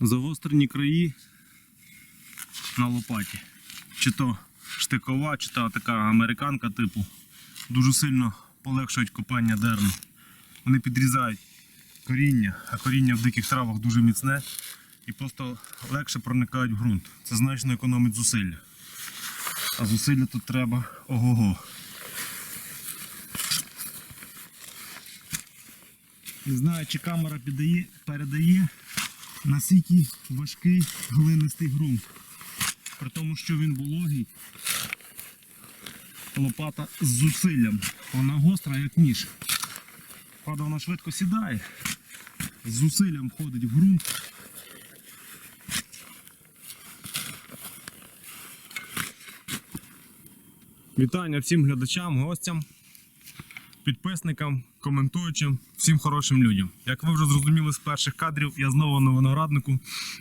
Загострені краї на лопаті. Чи то штикова, чи то така американка типу. Дуже сильно полегшують копання дерну. Вони підрізають коріння, а коріння в диких травах дуже міцне і просто легше проникають в ґрунт. Це значно економить зусилля. А зусилля тут треба ого-го. Не знаю, чи камера передає, наскільки важкий глинистий ґрунт. При тому, що він вологий, лопата з зусиллям. Вона гостра, як ніж. Правда, вона швидко сідає, з зусиллям входить в ґрунт. Вітання всім глядачам, гостям, підписникам, коментуючим, всім хорошим людям. Як ви вже зрозуміли з перших кадрів, я знову на винограднику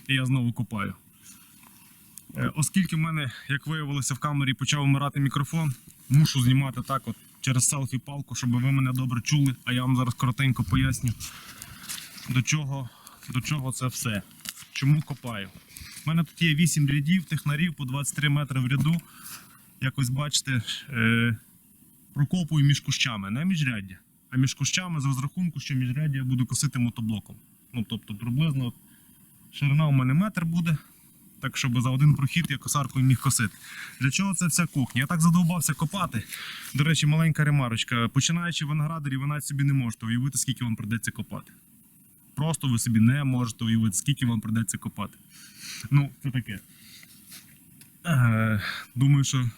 і я знову копаю. Е, Оскільки в мене, як виявилося, в камері почав вмирати мікрофон, мушу знімати так от через селфі-палку, щоб ви мене добре чули, а я вам зараз коротенько поясню, до чого, до чого це все. Чому копаю. У мене тут є 8 рядів, технарів по 23 метри в ряду. Якось бачите, е, прокопую між кущами, не міжряддя, а між кущами з розрахунку, що міжряддя я буду косити мотоблоком. Ну, тобто приблизно ширина у мене метр буде, так щоб за один прохід я косаркою міг косити. Для чого це вся кухня? Я так задовбався копати. До речі, маленька ремарочка. Починаючи виноградарі, ви навіть собі не можете уявити, скільки вам придеться копати. Просто ви собі не можете уявити, скільки вам придеться копати. Ну, це таке. Е, думаю, що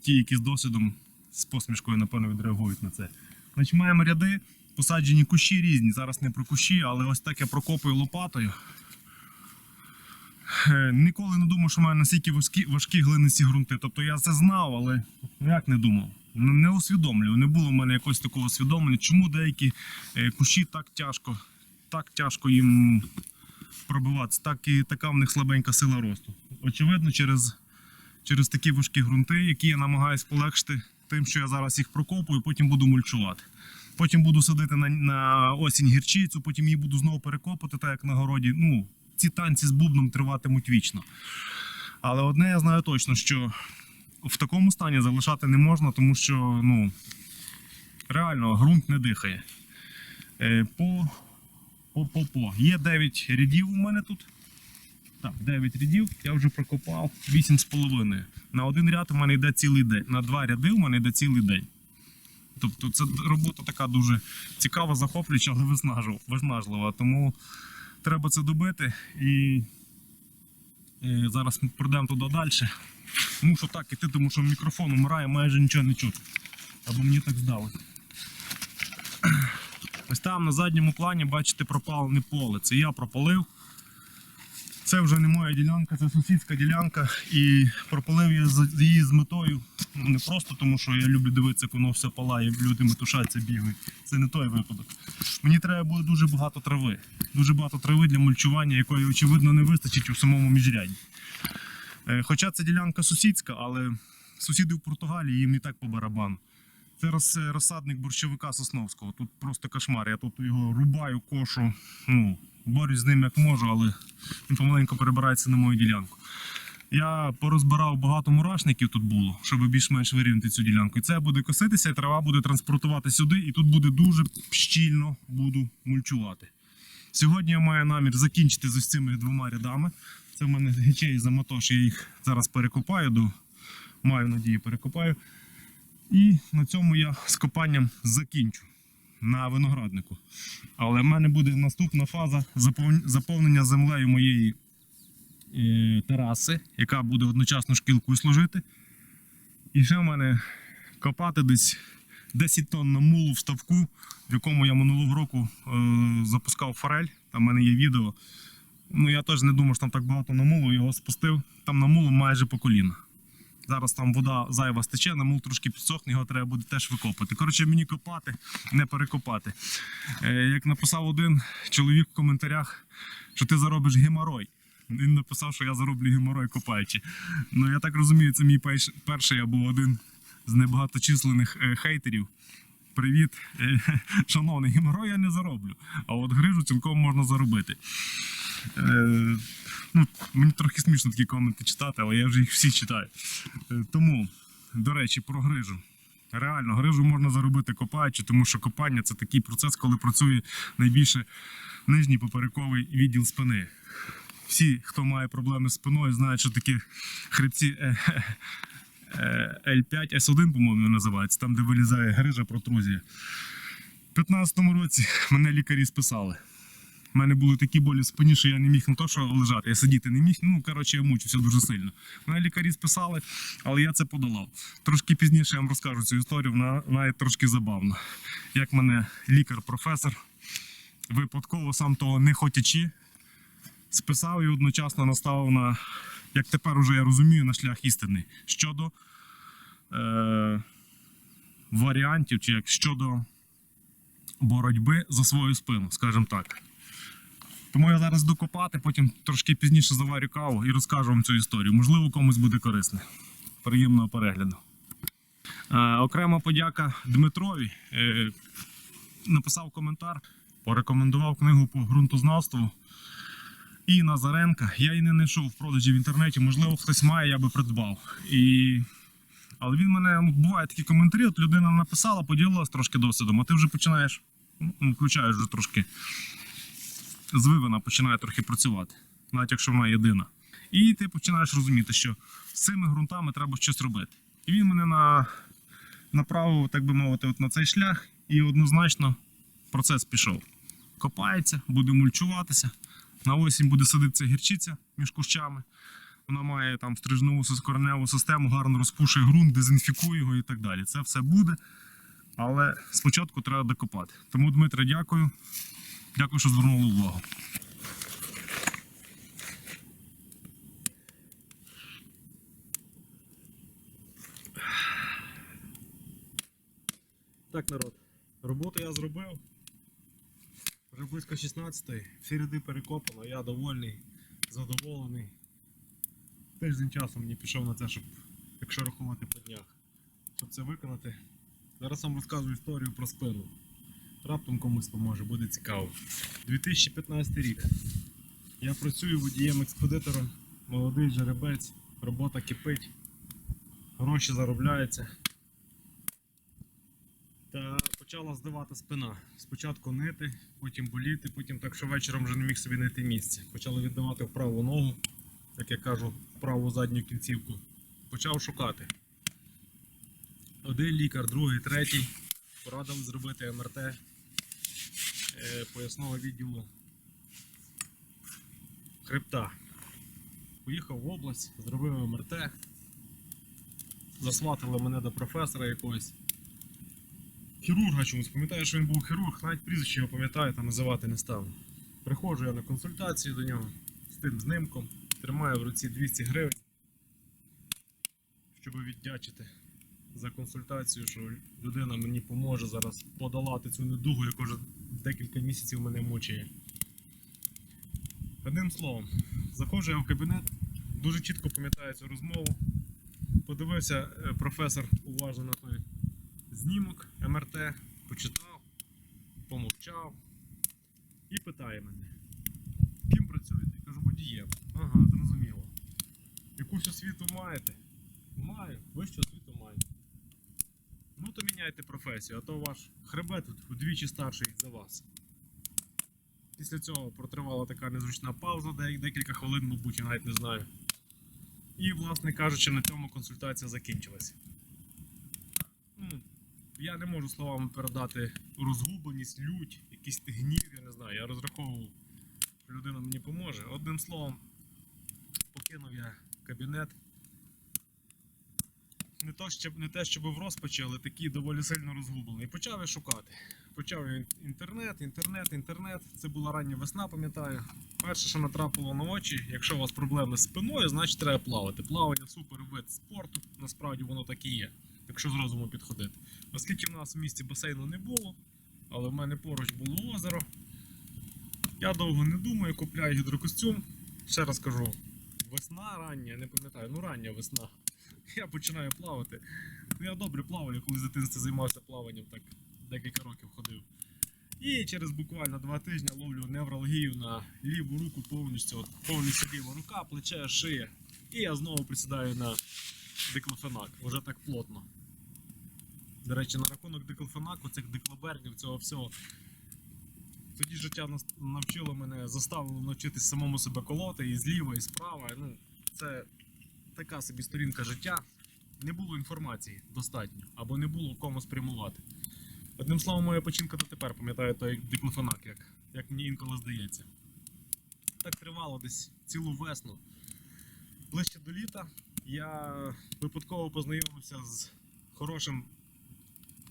ті, які з досвідом, з посмішкою, напевно, відреагують на це. Значить, маємо ряди, посаджені кущі різні. Зараз не про кущі, але ось так я прокопую лопатою. Е, Ніколи не думав, що маю настільки важкі, важкі глинисті ґрунти. Тобто я це знав, але ну, як не думав. Не усвідомлював. Не було в мене якогось такого усвідомлення, чому деякі е, кущі так тяжко, так тяжко їм пробиватися, так і така в них слабенька сила росту. Очевидно, через, через такі важкі ґрунти, які я намагаюся полегшити тим, що я зараз їх прокопую, потім буду мульчувати. Потім буду садити на, на осінь гірчицю, потім її буду знову перекопати, так як на городі. Ну, ці танці з бубном триватимуть вічно. Але одне я знаю точно, що в такому стані залишати не можна, тому що ну, реально ґрунт не дихає. Е, по, по, по, по. Є 9 рядів у мене тут. Так, 9 рядів, я вже прокопав 8,5. На один ряд у мене йде цілий день. На два ряди у мене йде цілий день. Тобто це робота така дуже цікава, захоплююча, але виснажлива. Тому треба це добити і е, зараз ми пройдемо туди далі. Мушу так іти, тому що мікрофон умирає, майже нічого не чути. Або мені так здалося. Ось там на задньому плані, бачите, пропалене поле. Це я пропалив. Це вже не моя ділянка, це сусідська ділянка. І пропалив я її з метою. Ну, не просто тому, що я люблю дивитися, як воно все палає, люди метушаться, бігають. Це не той випадок. Мені треба буде дуже багато трави. Дуже багато трави для мульчування, якої, очевидно, не вистачить у самому міжряді. Е, Хоча це ділянка сусідська, але сусіди в Португалії їм і так по барабану. Це розсадник борщовика Сосновського. Тут просто кошмар. Я тут його рубаю, кошу. Ну, борюсь з ним як можу, але він помаленьку перебирається на мою ділянку. Я порозбирав багато мурашників тут було, щоб більш-менш вирівняти цю ділянку. І це буде коситися, і трава буде транспортувати сюди, і тут буде дуже щільно буду мульчувати. Сьогодні я маю намір закінчити з ось цими двома рядами. Це в мене гечей за мотош, я їх зараз перекопаю, до... маю надію, перекопаю. І на цьому я з копанням закінчу на винограднику. Але в мене буде наступна фаза заповнення землею моєї е, тераси, яка буде одночасно шкілкою служити. І ще в мене копати десь 10 тонн на мулу в ставку, в якому я минулого року е, запускав форель. Там в мене є відео. Ну я теж не думав, що там так багато намулу, його спустив. Там намулу майже по коліна. Зараз там вода зайва стече, намул трошки підсохне, його треба буде теж викопати. Коротше, мені копати, не перекопати. Е, як написав один чоловік в коментарях, що ти заробиш геморой. Він написав, що я зароблю геморой копаючи. Ну я так розумію, це мій перш- перший або один з небагаточисленних е, хейтерів. Привіт, Е, шановний, геморрой я не зароблю, а от грижу цілком можна заробити. Е, ну, мені трохи смішно такі коменти читати, але я вже їх всі читаю. Е, тому, до речі, про грижу. Реально, грижу можна заробити копаючи, тому що копання це такий процес, коли працює найбільше нижній поперековий відділ спини. Всі, хто має проблеми з спиною, знають, що такі хребці е, е, L5, S1, по-моєму, називається, там, де вилізає грижа протрузія. У 15-му році мене лікарі списали. У мене були такі болі в спині, що я не міг не то, що лежати, я сидіти не міг. Ну, коротше, я мучився дуже сильно. Мене лікарі списали, але я це подолав. Трошки пізніше я вам розкажу цю історію, вона навіть трошки забавна. Як мене лікар-професор випадково сам того не хотячи, списав і одночасно наставив на, як тепер уже я розумію, на шлях істини щодо е, варіантів, чи як щодо боротьби за свою спину, скажімо так. Тому я зараз докопати, потім трошки пізніше заварю каву і розкажу вам цю історію. Можливо, комусь буде корисно. Приємного перегляду. Е, окрема подяка Дмитрові. Е, написав коментар, порекомендував книгу по ґрунтознавству. І Назаренка. Я її не знайшов в продажі в інтернеті. Можливо, хтось має, я би придбав. І... Але він мене ну, бувають такі коментарі, от людина написала, поділилась трошки досвідом, а ти вже починаєш, ну, включаєш вже трошки звивина починає трохи працювати, навіть якщо вона єдина. І ти починаєш розуміти, що з цими ґрунтами треба щось робити. І він мене на... направив, так би мовити, от на цей шлях, і однозначно процес пішов. Копається, буде мульчуватися. На осінь буде садитися гірчиця між кущами. Вона має там стрижневу сис- кореневу систему, гарно розпушує ґрунт, дезінфікує його і так далі. Це все буде. Але спочатку треба докопати. Тому, Дмитре, дякую. Дякую, що звернули увагу. Так, народ. Роботу я зробив. Вже близько 16-ї. Всі ряди перекопано, я довольний, задоволений. Тиждень часу мені пішов на це, щоб, якщо рахувати по днях, щоб це виконати. Зараз вам розказую історію про спину. Раптом комусь поможе, буде цікаво. 2015 рік. Я працюю водієм-експедитором, молодий жеребець, робота кипить, гроші заробляються. Та почала здавати спина. Спочатку нити, потім боліти, потім так, що вечором вже не міг собі знайти місце. Почали віддавати в праву ногу, як я кажу, в праву задню кінцівку. Почав шукати. Один лікар, другий, третій. Порадили зробити МРТ поясного відділу хребта. Поїхав в область, зробив МРТ. Засватили мене до професора якогось. Хірурга чомусь, пам'ятаю, що він був хірург, навіть прізвище його пам'ятаю, там називати не став. Приходжу я на консультацію до нього з тим знимком, тримаю в руці 200 гривень, щоб віддячити за консультацію, що людина мені поможе зараз подолати цю недугу, яка вже декілька місяців мене мучає. Одним словом, заходжу я в кабінет, дуже чітко пам'ятаю цю розмову. Подивився е, професор уважно на той знімок МРТ, почитав, помовчав і питає мене, ким працюєте? Я кажу, водієм. Ага, зрозуміло. Якусь освіту маєте? Маю, вищу освіту. Ну то міняйте професію, а то ваш хребет удвічі старший за вас. Після цього протривала така незручна пауза, декілька хвилин, мабуть, я навіть не знаю. І, власне кажучи, на цьому консультація закінчилась. Ну, я не можу словами передати розгубленість, лють, якийсь гнів, я не знаю. Я розраховував, що людина мені поможе. Одним словом, покинув я кабінет. Не, то, щоб, не те, щоб в розпачі, але такий доволі сильно розгублений. І почав я шукати. Почав я інтернет, інтернет, інтернет. Це була рання весна, пам'ятаю. Перше, що натрапило на очі, якщо у вас проблеми з спиною, значить треба плавати. Плавання супер вид спорту, насправді воно так і є, якщо з розуму підходити. Оскільки в нас в місті басейну не було, але в мене поруч було озеро. Я довго не думаю, купляю гідрокостюм. Ще раз кажу, весна рання, не пам'ятаю, ну рання весна. Я починаю плавати. Ну, я добре плаваю, коли з дитинства займався плаванням так декілька років ходив. І через буквально два тижні ловлю невралгію на ліву руку повністю, от, повністю ліва рука, плече, шия. І я знову присідаю на диклофенак, вже так плотно. До речі, на рахунок диклофенаку, цих диклобернів, цього всього. Тоді життя навчило мене, заставило навчитись самому себе колоти і зліва, і справа. Ну, це така собі сторінка життя. Не було інформації достатньо, або не було кому спрямувати. Одним словом, моя печінка дотепер пам'ятає той диклофенак, як, як мені інколи здається. Так тривало десь цілу весну. Ближче до літа я випадково познайомився з хорошим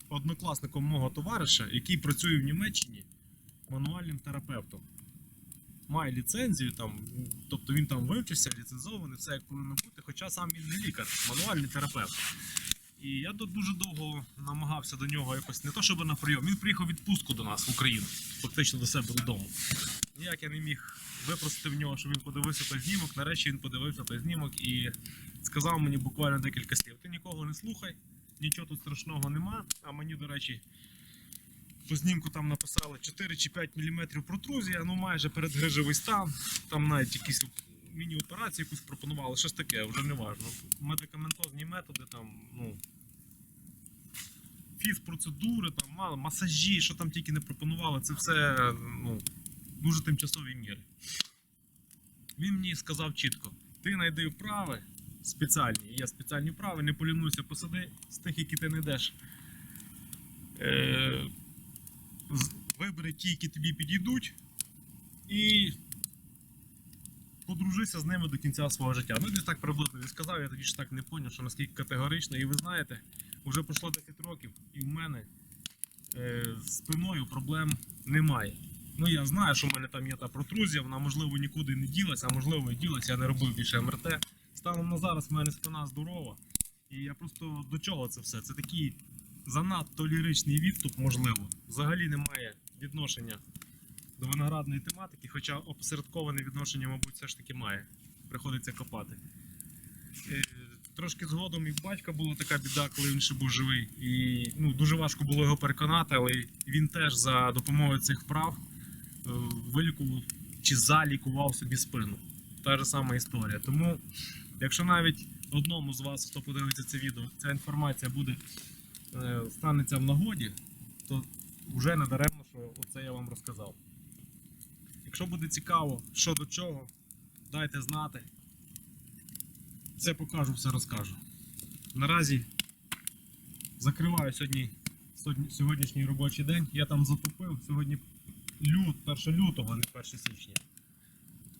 однокласником мого товариша, який працює в Німеччині мануальним терапевтом. Має ліцензію, там, тобто він там вивчився, ліцензований, все як повинно бути, хоча сам він не лікар, мануальний терапевт. І я дуже довго намагався до нього якось не то, щоб на прийом. Він приїхав відпустку до нас в Україну, фактично до себе додому. Ніяк я не міг випросити в нього, щоб він подивився той знімок. Нарешті він подивився той знімок і сказав мені буквально декілька слів. Ти нікого не слухай, нічого тут страшного нема. А мені, до речі, по знімку там написали 4 чи 5 мм протрузія, ну майже передгрижовий стан. Там навіть якісь міні-операції якусь пропонували, щось таке, вже не важно. Медикаментозні методи, там, ну. Фіз-процедури, там, масажі, що там тільки не пропонували, це все ну, дуже тимчасові міри. Він мені сказав чітко: ти знайди вправи спеціальні, є спеціальні вправи, не полінуйся, посади з тих, які ти знайдеш. Е, з- вибери ті, які тобі підійдуть, і подружися з ними до кінця свого життя. Ну, десь так приблизно він сказав, я тоді ж так не зрозумів, що наскільки категорично. І ви знаєте, вже пройшло 10 років, і в мене е, з спиною проблем немає. Ну, я знаю, що в мене там є та протрузія, вона можливо нікуди не ділася, а можливо і ділася, я не робив більше МРТ. Станом на зараз в мене спина здорова. І я просто до чого це все? Це такий занадто ліричний відступ, можливо. Взагалі немає відношення до виноградної тематики, хоча опосередковане відношення, мабуть, все ж таки має. Приходиться копати. Е, Трошки згодом і в батька була така біда, коли він ще був живий. І ну, дуже важко було його переконати, але він теж за допомогою цих вправ е, вилікував чи залікував собі спину. Та ж сама історія. Тому, якщо навіть одному з вас, хто подивиться це відео, ця інформація буде станеться в нагоді, то вже не даремно, що оце я вам розказав. Якщо буде цікаво, що до чого, дайте знати. Все покажу, все розкажу. Наразі закриваю сьогодні- сьогоднішній робочий день. Я там затопив. Сьогодні лют, 1 лютого, а не 1 січня.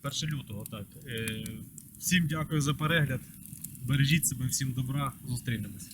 1 лютого, так. Е, всім дякую за перегляд. Бережіть себе, всім добра, зустрінемось.